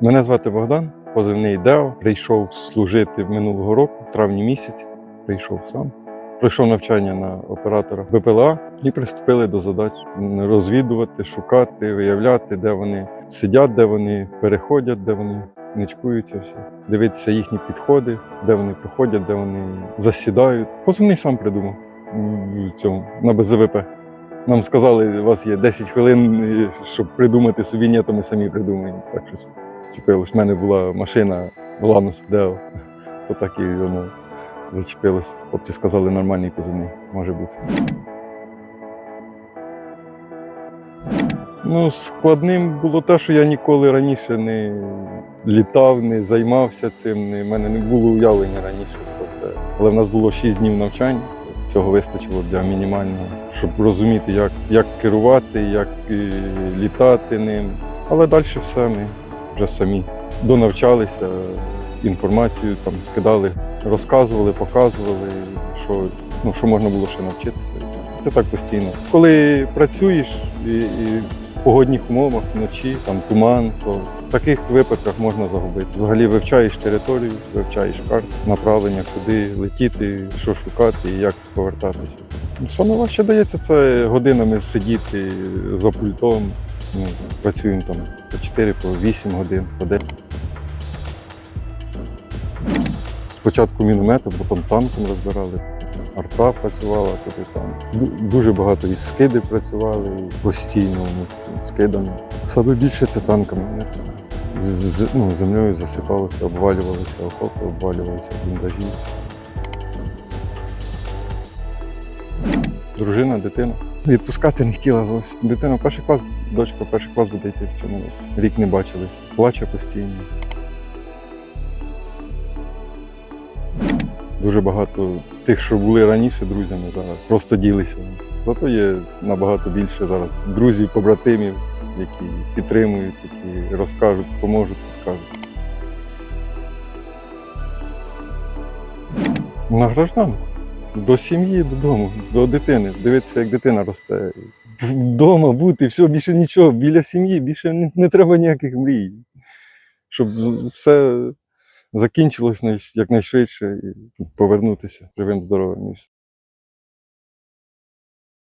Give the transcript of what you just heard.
Мене звати Богдан, позивний Део. Прийшов служити минулого року, в травні місяці. Прийшов сам. Пройшов навчання на оператора БПЛА і приступили до задач розвідувати, шукати, виявляти, де вони сидять, де вони переходять, де вони ничкуються всі, дивитися їхні підходи, де вони проходять, де вони засідають. Позивний сам придумав в цьому на БЗВП. Нам сказали, у вас є 10 хвилин, щоб придумати собі, ні, то ми самі придумаємо. Так щось чіпилось. У мене була машина Ланус Део, то так і воно зачепилось. Хлопці сказали, нормальний позивний може бути. Ну, складним було те, що я ніколи раніше не літав, не займався цим. в мене не було уявлення раніше про це. Але в нас було 6 днів навчання. Цього вистачило для мінімального, щоб розуміти, як, як керувати, як е, літати ним. Але далі все ми вже самі донавчалися, інформацію там скидали, розказували, показували, що, ну, що можна було ще навчитися. Це так постійно. Коли працюєш і, і в погодних умовах вночі, там туман, то в таких випадках можна загубити. Взагалі вивчаєш територію, вивчаєш карту, направлення, куди летіти, що шукати і як повертатися. Саме важче дається це годинами сидіти за пультом. Ну, працюємо там по 4, по 8 годин, по 10. Спочатку мінометом, потім танком розбирали. Арта працювала туди там. Дуже багато і скиди працювали і постійно ми цими скидами. Саме більше це танками. З, ну, землею засипалося, обвалювалися окопи, обвалювалися бліндажі. Дружина, дитина. Відпускати не хотіла зовсім. Дитина перший клас, дочка перший клас буде йти в цьому році. Рік не бачились. Плаче постійно. Дуже багато тих, що були раніше друзями, зараз просто ділися. Зато є набагато більше зараз друзів, побратимів, які підтримують, які розкажуть, поможуть, підкажуть. На гражданку. До сім'ї, додому, до дитини. Дивитися, як дитина росте. Вдома бути, все, більше нічого, біля сім'ї, більше не, не треба ніяких мрій. Щоб все закінчилось якнайшвидше і повернутися живим здоровим все.